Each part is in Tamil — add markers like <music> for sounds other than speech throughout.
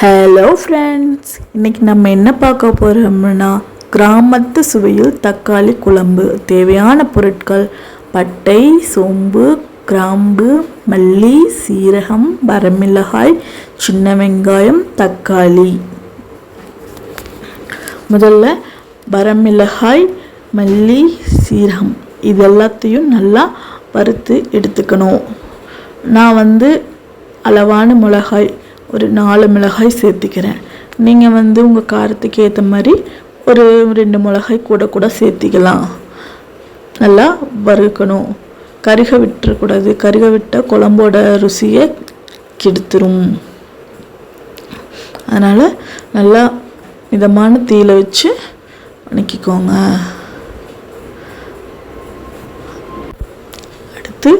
ஹலோ ஃப்ரெண்ட்ஸ் இன்னைக்கு நம்ம என்ன பார்க்க போகிறோம்னா கிராமத்து சுவையில் தக்காளி குழம்பு. தேவையான பொருட்கள் பட்டை சோம்பு கிராம்பு மல்லி சீரகம் வரமிளகாய் சின்ன வெங்காயம் தக்காளி. முதல்ல வரமிளகாய் மல்லி சீரகம். இது எல்லாத்தையும் நல்லா வறுத்து எடுத்துக்கணும். நான் வந்து அளவான மிளகாய் ஒரு நாலு மிளகாய் சேர்த்திக்கிறேன். நீங்கள் வந்து உங்கள் காரத்துக்கு ஏற்ற மாதிரி ஒரு ரெண்டு மிளகாய் கூட கூட சேர்த்திக்கலாம். நல்லா வறுக்கணும். கருக விட்டுறக்கூடாது. கருக விட்டால் குழம்போட ருசியை கெடுத்துரும். அதனால் நல்லா மிதமான தீயில வச்சு வணக்கிக்கோங்க. அடுத்து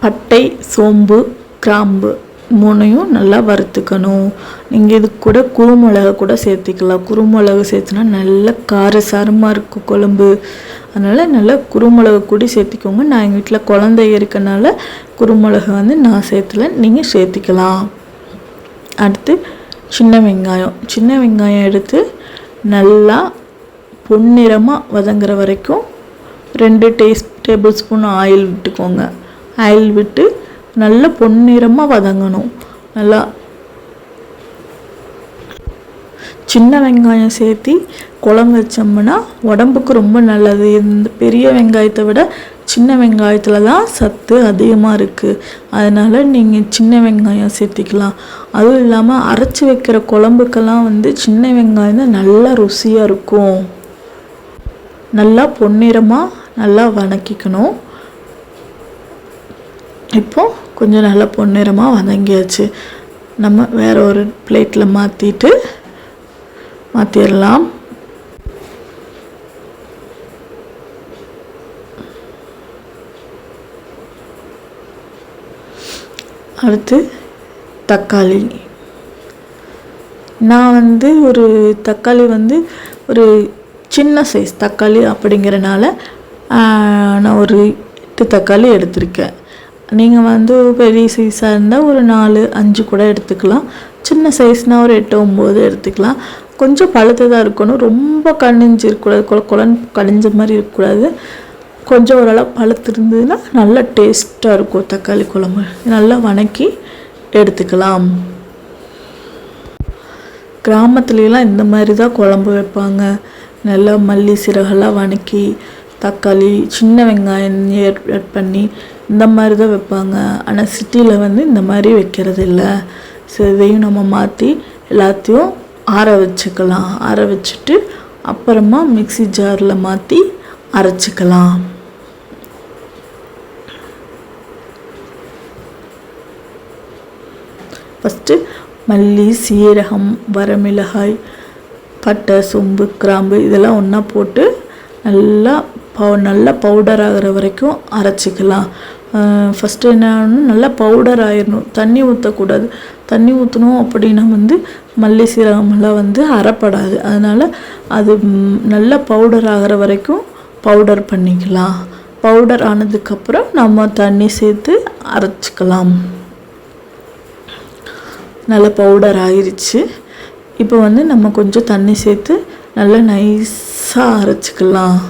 பட்டை சோம்பு கிராம்பு. மூணையும் நல்லா வறுத்துக்கணும். நீங்கள் இது கூட குறுமிளகு கூட சேர்த்திக்கலாம். குருமிளகு சேர்த்துனா நல்ல காரசாரமாக இருக்கும் குழம்பு. அதனால் நல்லா குருமிளகு கூட சேர்த்திக்கோங்க. நான் எங்கள் வீட்டில் குழந்தை இருக்கனால குறுமிளகு வந்து நான் சேர்த்துல நீங்கள் சேர்த்திக்கலாம். அடுத்து சின்ன வெங்காயம். சின்ன வெங்காயம் எடுத்து நல்லா பொன்னிறமாக வதங்குற வரைக்கும் ரெண்டு டேஸ் டேபிள் ஸ்பூன் ஆயில் விட்டுக்கோங்க. ஆயில் விட்டு நல்லா பொன்னிறமாக வதங்கணும். நல்லா சின்ன வெங்காயம் சேர்த்தி குழம்பு வச்சோம்னா உடம்புக்கு ரொம்ப நல்லது. இந்த பெரிய வெங்காயத்தை விட சின்ன வெங்காயத்தில் தான் சத்து அதிகமாக இருக்குது அதனால் நீங்கள் சின்ன வெங்காயம் சேர்த்திக்கலாம். அதுவும் இல்லாமல் அரைச்சி வைக்கிற குழம்புக்கெல்லாம் வந்து சின்ன வெங்காயம் தான் நல்லா ருசியாக இருக்கும். நல்லா பொன்னிறமாக நல்லா வதக்கிக்கணும் இப்போது கொஞ்சம் நல்லா பொன்னிறமாக வதங்கியாச்சு நம்ம வேற ஒரு பிளேட்டில் மாற்றிட்டு மாற்றிடலாம் அடுத்து தக்காளி. நான் வந்து ஒரு தக்காளி வந்து ஒரு சின்ன சைஸ் தக்காளி அப்படிங்கிறனால நான் ஒரு எட்டு தக்காளி எடுத்திருக்கேன். நீங்கள் வந்து பெரிய சைஸாக இருந்தால் ஒரு நாலு அஞ்சு கூட எடுத்துக்கலாம். சின்ன சைஸ்னால் ஒரு எட்டு ஒம்பது எடுத்துக்கலாம். கொஞ்சம் பழுத்ததாக இருக்கணும். ரொம்ப கனிஞ்சு இருக்கக்கூடாது. கொல கொலன்னு கனிஞ்ச மாதிரி இருக்கக்கூடாது. கொஞ்சம் ஓரளவு பழுத்து இருந்ததுன்னா நல்லா டேஸ்ட்டாக இருக்கும் தக்காளி குழம்பு. நல்லா வணக்கி எடுத்துக்கலாம். கிராமத்துலலாம் இந்த மாதிரி தான் குழம்பு வைப்பாங்க. நல்லா மல்லி சீரகெல்லாம் வணக்கி தக்காளி சின்ன வெங்காயம் ஆட் பண்ணி இந்த மாதிரி தான் வைப்பாங்க ஆனால் சிட்டியில் வந்து இந்த மாதிரி வைக்கிறது இல்லை ஸோ இதையும் நம்ம மாற்றி எல்லாத்தையும் ஆற வச்சுக்கலாம். ஆற வச்சுட்டு அப்புறமா மிக்ஸி ஜாரில் மாற்றி அரைச்சிக்கலாம். ஃபஸ்ட்டு மல்லி சீரகம் வரமிளகாய் பட்டை சொம்பு கிராம்பு இதெல்லாம் ஒன்றா போட்டு நல்லா பவு நல்லா பவுடர் ஆகிற வரைக்கும் அரைச்சிக்கலாம். ஃபஸ்ட்டு என்ன ஆகணும்? நல்லா பவுடர் ஆயிடணும் தண்ணி ஊற்றக்கூடாது தண்ணி ஊற்றணும் அப்படின்னா வந்து மல்லி சீரகமெல்லாம் வந்து அரைப்படாது. அதனால் அது நல்லா பவுடர் ஆகிற வரைக்கும் பவுடர் பண்ணிக்கலாம். பவுடர் ஆனதுக்கப்புறம் நம்ம தண்ணி சேர்த்து அரைச்சிக்கலாம். நல்லா பவுடர் ஆயிடுச்சு இப்போ வந்து நம்ம கொஞ்சம் தண்ணி சேர்த்து நல்லா நைஸாக அரைச்சிக்கலாம்.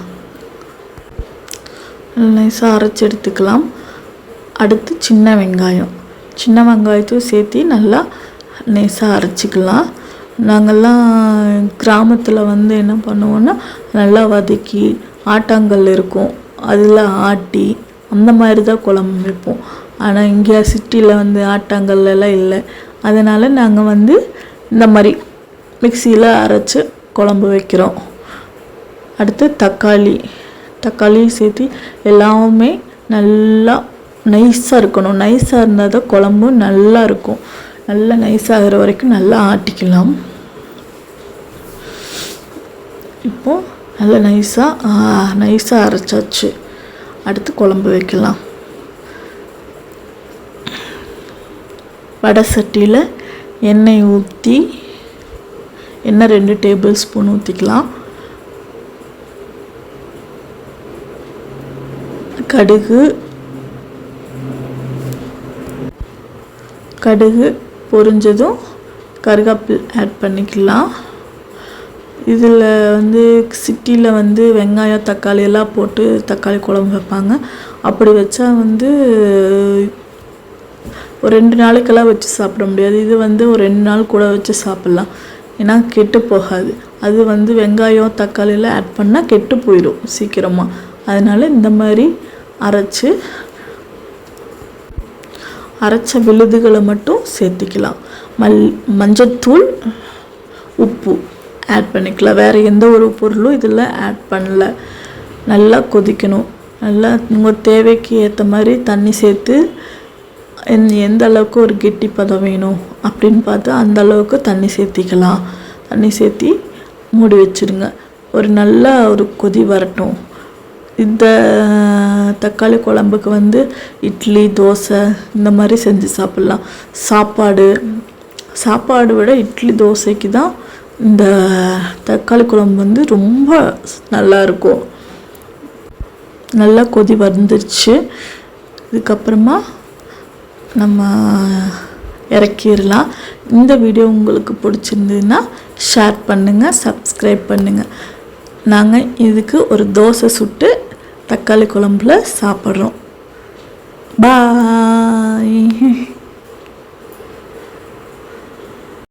நைஸாக அரைச்சி எடுத்துக்கலாம் அடுத்து சின்ன வெங்காயம். சின்ன வெங்காயத்தையும் சேர்த்து நல்லா நைஸாக அரைச்சிக்கலாம். நாங்கள்லாம் கிராமத்தில் வந்து என்ன பண்ணுவோன்னா நல்லா வதக்கி ஆட்டாங்கல் இருக்கும். அதில் ஆட்டி அந்த மாதிரி தான் குழம்பு வைப்போம். ஆனால் இங்கே சிட்டியில் வந்து ஆட்டாங்கல்லாம் இல்லை. அதனால் நாங்கள் வந்து இந்த மாதிரி மிக்சியில் அரைச்சி குழம்பு வைக்கிறோம். அடுத்து தக்காளி. தக்காளி சேர்த்து எல்லாமே நல்லா நைஸாக இருக்கணும். நைஸாக இருந்தால் தான் குழம்பு நல்லா இருக்கும். நல்லா நைஸாகிற வரைக்கும் நல்லா ஆட்டிக்கலாம். இப்போ நல்லா நைஸாக நைஸாக அரைச்சாச்சு. அடுத்து குழம்பு வைக்கலாம். வடை சட்டியில் எண்ணெய் ஊற்றி எண்ணெய் ரெண்டு டேபிள் ஸ்பூன் ஊற்றிக்கலாம் கடுகு கடுகு பொரிஞ்சதும் கருகாப்பில் ஆட் பண்ணிக்கலாம். இதில் வந்து சிட்டியில் வந்து வெங்காயம் தக்காளி எல்லாம் போட்டு தக்காளி குழம்பு வைப்பாங்க. அப்படி வச்சா வந்து ஒரு ரெண்டு நாளைக்கெல்லாம் வச்சு சாப்பிட முடியாது. இது வந்து ஒரு ரெண்டு நாள் கூட வச்சு சாப்பிட்லாம். ஏன்னா கெட்டு போகாது. அது வந்து வெங்காயம் தக்காளியெல்லாம் ஆட் பண்ணால் கெட்டு போயிடும் சீக்கிரமாக அதனால இந்த மாதிரி அரைச்சு அரைச்ச விழுதுகளை மட்டும் சேர்த்திக்கலாம். மல் மஞ்சத்தூள் உப்பு ஆட் பண்ணிக்கலாம். வேறு எந்த ஒரு பொருளும் இதில் ஆட் பண்ணல. நல்லா கொதிக்கணும். நல்லா உங்கள் தேவைக்கு ஏற்ற மாதிரி தண்ணி சேர்த்து எந் எந்த அளவுக்கு ஒரு கெட்டி பதம் வேணும் அப்படின்னு பார்த்து அந்த அளவுக்கு தண்ணி சேர்த்திக்கலாம். தண்ணி சேர்த்தி மூடி வச்சுருங்க. ஒரு நல்ல ஒரு கொதி வரட்டும். இந்த தக்காளி குழம்புக்கு வந்து இட்லி தோசை இந்த மாதிரி செஞ்சு சாப்பிட்லாம். சாப்பாடு சாப்பாடு விட இட்லி தோசைக்கு தான் இந்த தக்காளி குழம்பு வந்து ரொம்ப நல்லா இருக்கும். நல்லா கொதி வந்துருச்சு. இதுக்கப்புறமா நம்ம இறக்கிடலாம். இந்த வீடியோ உங்களுக்கு பிடிச்சிருந்ததுன்னா ஷேர் பண்ணுங்கள் சப்ஸ்கிரைப் பண்ணுங்கள் நாங்கள் இதுக்கு ஒரு தோசை சுட்டு தக்காளி குழம்புல சாப்பிட்றோம். பாய் <laughs>